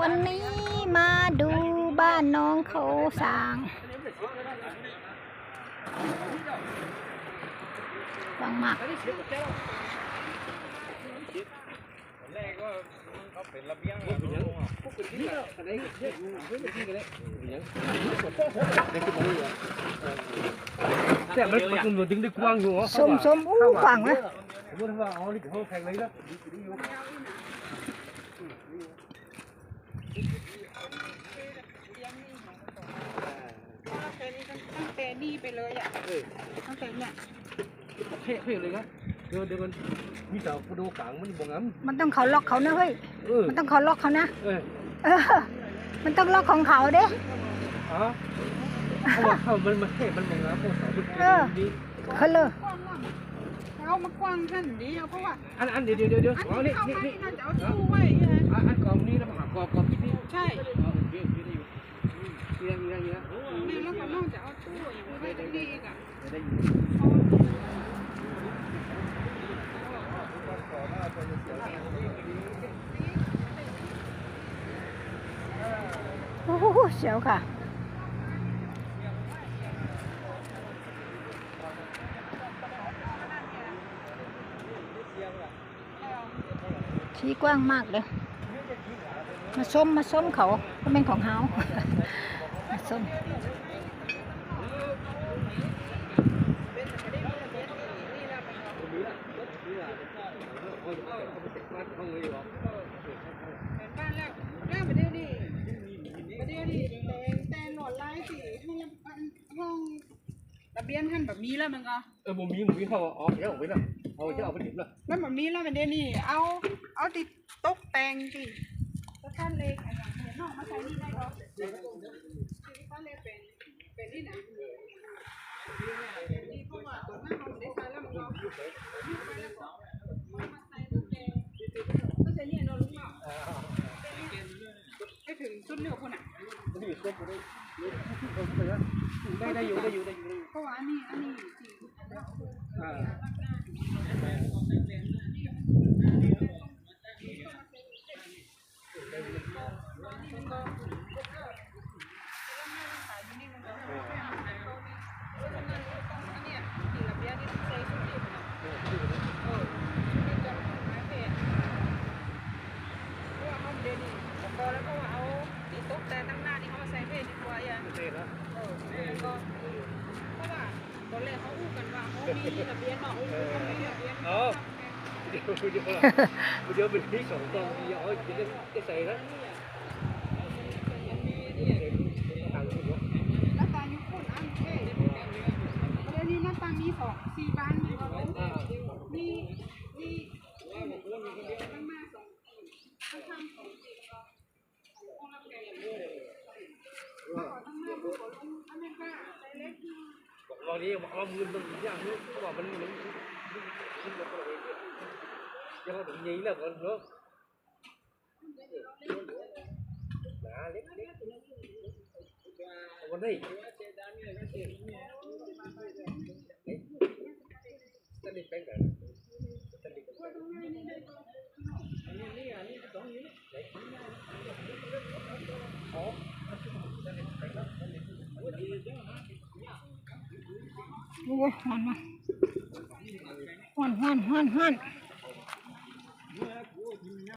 วันนี้มาดูบ้านน้องเขาสร้าง บางมากแรกก็เขาเป็นระเบียงอะแต่มันมันมันดึงได้กว้างอยู่เหรอสมสมอู้ขวางนะสมมติว่าอ๋อนี่เขาแข่งเลยนะ ตั้งแต่ นี่ไปเลยอะตั้งแต่เนี่ยเท่เท่เลยครับเดี๋ยวเดี๋ยวมันมีสาวกระโดดกลางมันบ่งำมันต้องเขาล็อกเขานะเฮ้ยเออมันต้องเขาล็อกเขานะเออเออมันต้องล็อกของเขาเด้อ๋อเขาบอกเขามันมันเท่มันบ่งำพวกสาวมันดีเขาเลยกว้างมากเอามากว้างท่านดีเพราะว่าอันอันเดี๋ยวเดี๋ยวเดี๋ยวอันอ๋อนี้นี่เข้านี่มานี่น่าจะเอาตู้ไว้ใช่ไหมอันกองนี้แล้วหากองกองที่นี่ใช่ นี่นี่นี่นี่ นี่แล้วก็นอกจากเอาตู้ไว้ตรงนี้อีกอะ ได้ยู่โอ้โหเสียวค่ะที่กว้างมากเลยมาส้มมาส้มเขาก็เป็นของเฮามาส้ม เป็นบ้านแรกแรกประเดี๋ยวนี้ประเดี๋ยวนี้แต่แต่หลอดลายสิห้องห้อง ระเบียงท่านแบบนี้แล้วมันก็เออบ่มีบ่มีเขาอ๋อเดี๋ยวเอาไปนะเอาจะเอาไปถิ่มละแล้วแบบนี้แล้วประเดี๋ยวนี้เอาเอาติดตกแต่งสิแล้วท่านเลยขยันเห็นน้องมาใช้นี่ได้ก็ท่านเลยเป็นเป็นนี่นะนี่เพราะว่าตัวหน้าเขาได้ใช้แล้วมันก็ไปแล้วก็มาใส่ตกแต่งก็จะเนี่ยนอนลุกเนาะให้ถึงจุดเนื้อพุ่นอะ ได้ได้อยู่ได้อยู่ได้อยู่เพราะว่านี่อันนี้จริงอ่าเนี่ยจริงระเบียงนี่ใส่ชุดเดียวอ่าแล้วเพราะว่าเอาตีโต๊ะแต ดีกว่าอย่างเท่นะเออแล้วก็เพราะว่าตอนแรกเขาอู้กันว่าเขามีระเบียงเนาะเขามีระเบียงเดี๋ยวเดี๋ยวเดี๋ยวเดี๋ยวเป็นที่สองตอนที่เอาจะได้จะใส่นะทางคุณวะหน้าตายุคนอันเท่เดี๋ยวนี้หน้าตามีสองสี่บ้านมีมีมีตั้งมาสองตั้งทำสองสี่ก็องละแป ดตั้งมาบุกลงอเมริกาไซเล็กวันนี้เอามือมันอย่างนี้เขาบอกมันมันมันมันมันอะไรเนี่ยยังเอาถึงยี่แล้วก่อนเนาะหนาเล็กเล็กวันนี้สนิทเป็นกันสนิทกัน โอ้ยฮ้อนมากฮ้อนฮ้อนฮ้อนฮ้อน